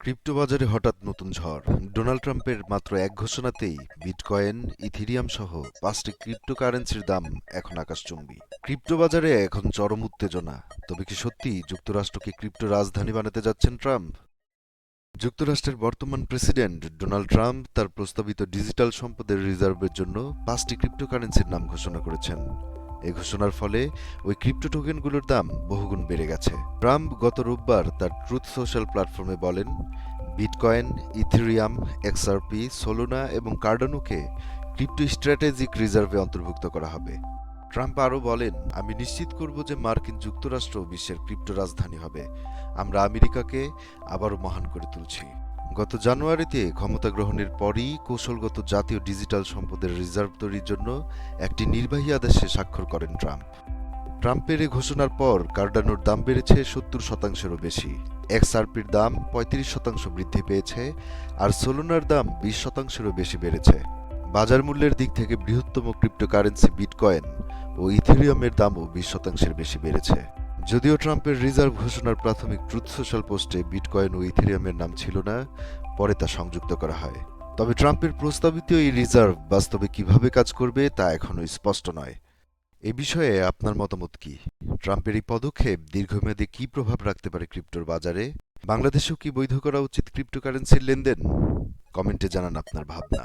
Crypto বাজারে হঠাৎ নতুন ঝড়। ডোনাল্ড ট্রাম্পের মাত্র এক ঘোষণাতেই বিটকয়েন, ইথিরিয়াম সহ পাঁচটি ক্রিপ্টোকারেন্সির দাম এখন আকাশচুম্বী। ক্রিপ্টো বাজারে এখন চরম উত্তেজনা। তবে কি সত্যি যুক্তরাষ্ট্রকে ক্রিপ্টো রাজধানী বানাতে যাচ্ছেন ট্রাম্প? যুক্তরাষ্ট্রের বর্তমান প্রেসিডেন্ট ডোনাল্ড ট্রাম্প তার প্রস্তাবিত ডিজিটাল সম্পদের রিজার্ভের জন্য পাঁচটি ক্রিপ্টোকারেন্সির নাম ঘোষণা করেছেন। এই ঘোষণার ফলে ওই ক্রিপ্টো টোকেনগুলোর দাম বহুগুণ বেড়ে গেছে। ট্রাম্প গত রোববার তার ট্রুথ সোশ্যাল প্ল্যাটফর্মে বলেন, বিটকয়েন, ইথেরিয়াম এক্সআরপি সোলোনা এবং কার্ডানোকে ক্রিপ্টো স্ট্র্যাটেজিক রিজার্ভে অন্তর্ভুক্ত করা হবে। ট্রাম্প আরও বলেন, আমি নিশ্চিত করব যে মার্কিন যুক্তরাষ্ট্র বিশ্বের ক্রিপ্টো রাজধানী হবে। আমরা আমেরিকাকে আবারও মহান করে তুলছি। গত জানুয়ারিতে ক্ষমতা গ্রহণের পরই কৌশলগত জাতীয় ডিজিটাল সম্পদের রিজার্ভ তৈরির জন্য একটি নির্বাহী আদেশে স্বাক্ষর করেন ট্রাম্প। ট্রাম্পের ঘোষণার পর কার্ডানোর দাম বেড়েছে সত্তর শতাংশেরও বেশি। এক্সআরপির দাম পঁয়ত্রিশ শতাংশ বৃদ্ধি পেয়েছে আর সোলোনার দাম বিশ শতাংশেরও বেশি বেড়েছে। বাজার মূল্যের দিক থেকে বৃহত্তম ক্রিপ্টোকারেন্সি বিটকয়েন ও ইথেরিয়ামের দামও বিশ শতাংশের বেশি বেড়েছে। যদিও ট্রাম্পের রিজার্ভ ঘোষণার প্রাথমিক ট্রুথ সোশ্যাল পোস্টে বিটকয়েন ও ইথেরিয়ামের নাম ছিল না, পরে তা সংযুক্ত করা হয়। তবে ট্রাম্পের প্রস্তাবিত এই রিজার্ভ বাস্তবে কীভাবে কাজ করবে তা এখনও স্পষ্ট নয়। এ বিষয়ে আপনার মতামত কি? ট্রাম্পের এই পদক্ষেপ দীর্ঘমেয়াদে কি প্রভাব রাখতে পারে ক্রিপ্টোর বাজারে? বাংলাদেশেও কি বৈধ করা উচিত ক্রিপ্টোকারেন্সির লেনদেন? কমেন্টে জানান আপনার ভাবনা।